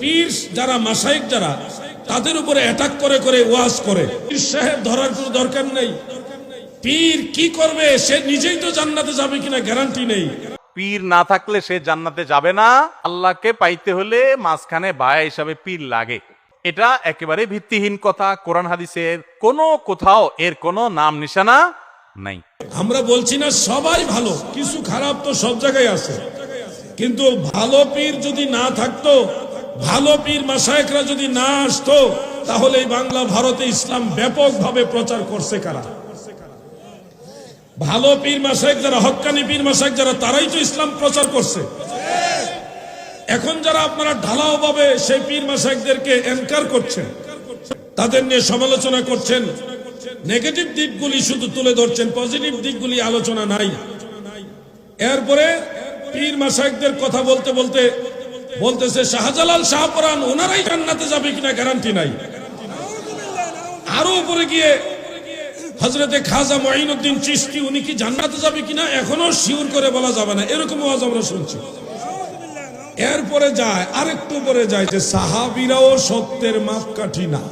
পীর যারা মাসাইক যারা তাদের উপরে অ্যাটাক করে করে ওয়াজ করে। পীর সাহেব ধরার কোনো দরকার নেই। পীর কি করবে সে নিজেই তো জান্নাতে যাবে কিনা গ্যারান্টি নেই। পীর না থাকলে সে জান্নাতে যাবে না। আল্লাহকে পাইতে হলে মাঝখানে বায়া হিসাবে পীর লাগে। এটা একেবারে ভিত্তিহীন কথা। কোরআন হাদিসের কোনো কোথাও এর কোনো নাম নিশানা নাই। আমরা বলছি না সবাই ভালো কিছু খারাপ তো সব জায়গায় আছে। কিন্তু ভালো পীর যদি না থাকতো ভালো পীর মাসায়করা যদি না আসতো, তাহলে এই বাংলা ভারতে ইসলাম ব্যাপকভাবে প্রচার করছে কারা? ভালো পীর মাসায়ক যারা হক্কানি পীর মাসায়ক যারা, তারাই তো ইসলাম প্রচার করছে। এখন যারা আপনারা ঢালাও ভাবে সেই পীর মাসায়কদেরকে এনকার করছেন, তাদের নিয়ে সমালোচনা করছেন, নেগেটিভ দিকগুলি শুধু তুলে ধরছেন, পজিটিভ দিকগুলি আলোচনা নাই। এরপরে পীর মাসাইকদের কথা বলতে বলতে বলতেছে, শাহজালাল শাহপরান ওনারাই জান্নাতে যাবে কিনা গ্যারান্টি নাই। আরও উপরে গিয়ে হজরতে খাজা মঈনুদ্দিন চিস্তি উনি কি জান্নাতে যাবে কিনা? এখনও শিওর করে বলা যাবে না। এরকম আওয়াজ আমরা শুনছি। এরপরে যায়, আরেকটু পরে যায় যে সাহাবিরাও সত্যের মাপকাঠি না।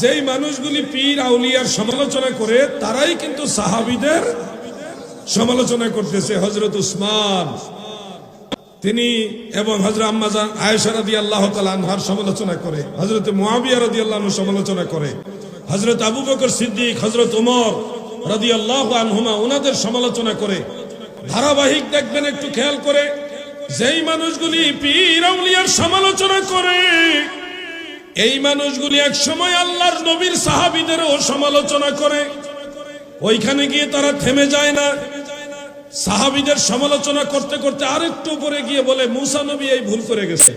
যেই মানুষগুলি পীর, আউলিয়ার সমালোচনা করে, তারাই কিন্তু সাহাবিদের সমালোচনা করতেছে হজরত উসমান। তিনি এবং হজরত আম্মাজান আয়েশা রাদি আল্লাহ আনহার সমালোচনা করে হজরত মুয়াবিয়া রাদি আল্লাহ সমালোচনা করে হজরত আবু বকর সিদ্দিক হজরত উমর রাদি আল্লাহ আনহুমা ওনাদের সমালোচনা করে। ধারাবাহিক দেখবেন একটু খেয়াল করে, যেই মানুষগুলি পীর সমালোচনা করে, এই মানুষগুলি এক সময় আল্লাহর নবীর সাহাবিদেরও সমালোচনা করে। ওইখানে গিয়ে তারা থেমে যায় না। সাহাবিদের সমালোচনা করতে করতে আরেকটু উপরে গিয়ে বলে, মুসা নবী এই ভুল করে গেছে।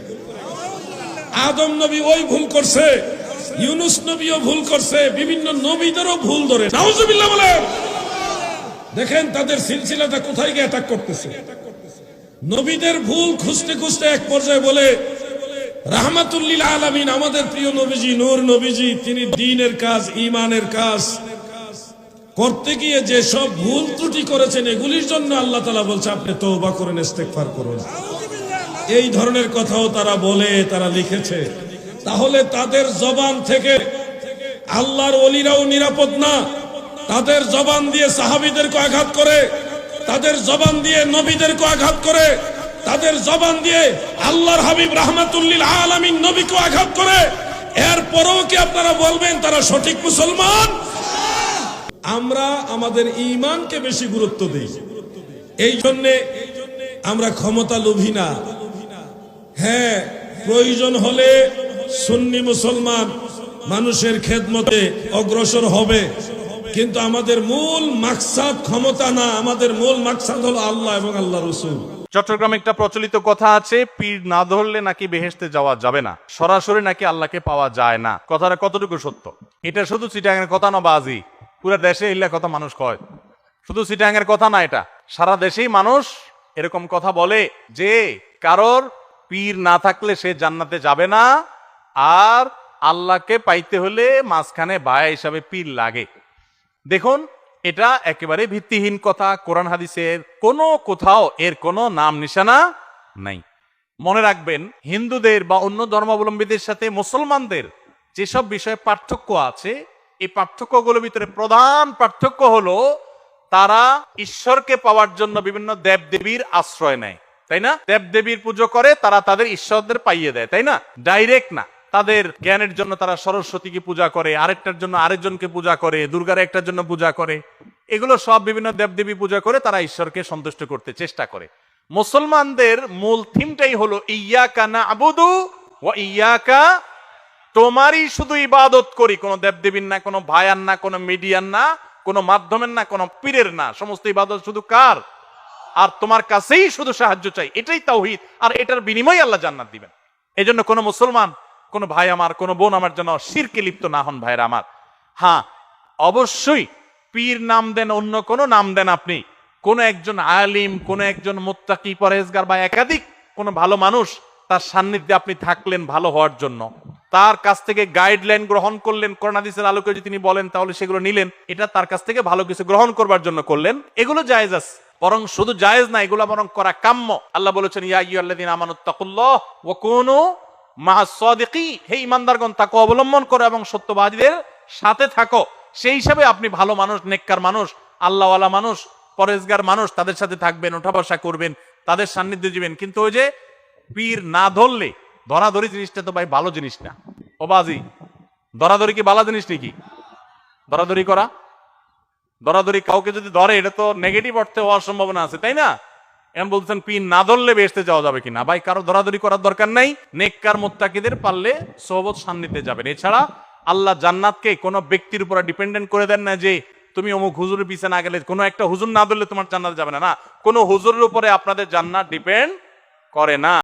আদম নবী ওই ভুল করছে। ইউনুস নবীও ভুল করছে। বিভিন্ন নবীদেরও ভুল ধরে। বলেন। দেখেন তাদের সিলসিলাটা কোথায় গিয়ে অ্যাটাক করতেছে। নবীদের ভুল খুঁজতে খুঁজতে এক পর্যায়ে বলে রাহমাতুল্লিল আলামিন, আমাদের প্রিয় নবীজি, নূর নবীজি, তিনি দিনের কাজ ইমানের কাজ করতে গিয়ে যে সব ভুল ত্রুটি করেছেন, এগুলির জন্য আল্লাহ তালা বলছে, আপনি তৌবা করেন, ইস্তেগফার করুন। এই ধরনের কথাও তারা বলে, তারা লিখেছে। তাহলে তাদের জবান থেকে আল্লাহর অলিরাও নিরাপদ না। তাদের জবান দিয়ে সাহাবিদেরকে আঘাত করে, তাদের জবান দিয়ে নবীদেরকে আঘাত করে, তাদের জবান দিয়ে আল্লাহর হাবিব রাহমাতুল্লিল আলামিন নবীকে আঘাত করে। এরপরেও কি আপনারা বলবেন, তারা সঠিক মুসলমান? আমরা আমাদের ইমানকে বেশি গুরুত্ব দিই। এই জন্যে আমরা ক্ষমতা লোভী না। হ্যাঁ প্রয়োজন হলে সুন্নি মুসলমান মানুষের খেদমতে অগ্রসর হবে। কিন্তু আমাদের মূল মাকসাদ ক্ষমতা না, আমাদের মূল মাকসাদ হলো আল্লাহ এবং আল্লাহ রসুল। চট্টগ্রামে একটা প্রচলিত কথা আছে, পীর না ধরলে নাকি বেহেশতে যাওয়া যাবে না, সরাসরি নাকি আল্লাহকে পাওয়া যায় না। কথাটা কতটুকু সত্য? এটা শুধু চিটাঙের কথা না, বাজি। পুরো দেশে ইল্লা কথা মানুষ কয়। শুধু চিটাঙের কথা না এটা। সারা দেশেই মানুষ এরকম কথা বলে যে কারোর পীর না থাকলে সে জান্নাতে যাবে না, আর আল্লাহকে পাইতে হলে মাঝখানে বায়া হিসাবে পীর লাগে। দেখুন, এটা একেবারে ভিত্তিহীন কথা। কোরআন হাদিসের কোনো কোথাও এর কোনো নাম নিশানা নাই। মনে রাখবেন, হিন্দুদের বা অন্য ধর্মাবলম্বীদের সাথে মুসলমানদের যেসব বিষয়ে পার্থক্য আছে এই পার্থক্যগুলোর ভিতরে প্রধান পার্থক্য হলো তারা ঈশ্বরকে পাওয়ার জন্য বিভিন্ন দেব দেবীর আশ্রয় নেয়, তাই না? দেব দেবীর পুজো করে, তারা তাদের ঈশ্বরদের পাইয়ে দেয়, তাই না? ডাইরেক্ট না। তাদের জ্ঞানের জন্য তারা সরস্বতীকে পূজা করে, আরেকটার জন্য আরেকজনকে পূজা করে, দুর্গার একটার জন্য পূজা করে। এগুলো সব বিভিন্ন দেবদেবী পূজা করে তারা ঈশ্বরকে সন্তুষ্ট করতে চেষ্টা করে। মুসলমানদের মূল থিমটাই হলো ইয়াকা না আবুদু ও ইয়াকা তোমারই শুধু ইবাদত করি, কোনো দেবদেবীর না, কোনো ভায়ার না, কোনো মিডিয়ার না, কোনো মাধ্যমের না, কোনো পীরের না। সমস্ত ইবাদত শুধু কার? আর তোমার কাছেই শুধু সাহায্য চাই, এটাই তাওহিদ। আর এটার বিনিময়ে আল্লাহ জান্নাত দিবেন। এই জন্য কোনো মুসলমান, কোনো ভাই আমার, কোনো বোন আমার জন্য শিরকে লিপ্ত না হন ভাইরা আমার। হ্যাঁ অবশ্যই পীর নাম দেন অন্য কোনো, নাম দেন আপনি। কোন একজন আলিম, কোন একজন মোত্তাকি পরেজগার বা একাধিক কোন ভালো মানুষ, তার সান্নিধ্যে আপনি থাকলেন ভালো হওয়ার জন্য। তার কাছ থেকে গাইডলাইন গ্রহণ করলেন করোনাদিসের আলোকে যদি তিনি বলেন, তাহলে সেগুলো নিলেন। এটা তার কাছ থেকে ভালো কিছু গ্রহণ করবার জন্য করলেন। এগুলো জায়েজ আছে। বরং শুধু জায়েজ না, এগুলো বরং করা কাম্য। আল্লাহ বলেছেন, ইয়া ইয়ুল্লাযিন আমানুত্তাকুল্লাহ ওয়া কুনু মা'আস সাদিকি হে ইমানদারগণ তাকে অবলম্বন করো এবং সত্যবাদীদের সাথে থাকো। সেই হিসাবে আপনি ভালো মানুষ, নেককার মানুষ, আল্লাহওয়ালা মানুষ পরেজগার মানুষ, তাদের সাথে থাকবেন ওঠা বসা করবেন, তাদের সান্নিধ্যে যাবেন কিন্তু ওই যে পীর না ধরলে ধরাধরি জিনিসটা তো ভাই ভালো জিনিস না। ও বাজি, দরাদরি কি ভালো জিনিস নাকি? দরাদরি করা? দরাদরি কাউকে যদি ধরে, এটা তো নেগেটিভ অর্থে হওয়ার সম্ভাবনা আছে, তাই না? এম বলছেন, পিন না ধরলে বেসতে যাওয়া যাবে কিনা? ভাই, কারও ধরাধরি করার দরকার নাই, নেককার মোত্তাকিদের পারলে সোহবত সান্নিধ্যে যাবেন। এছাড়া আল্লাহ জান্নাতকে কোনো ব্যক্তির উপর ডিপেন্ডেন্ট করে দেন না যে, তুমি অমুক হুজুরের পিছে না গেলে কোনো একটা হুজুর না ধরলে তোমার জান্নাত যাবে না। না, কোনো হুজুরের উপরে আপনাদের জান্নাত ডিপেন্ড করে না।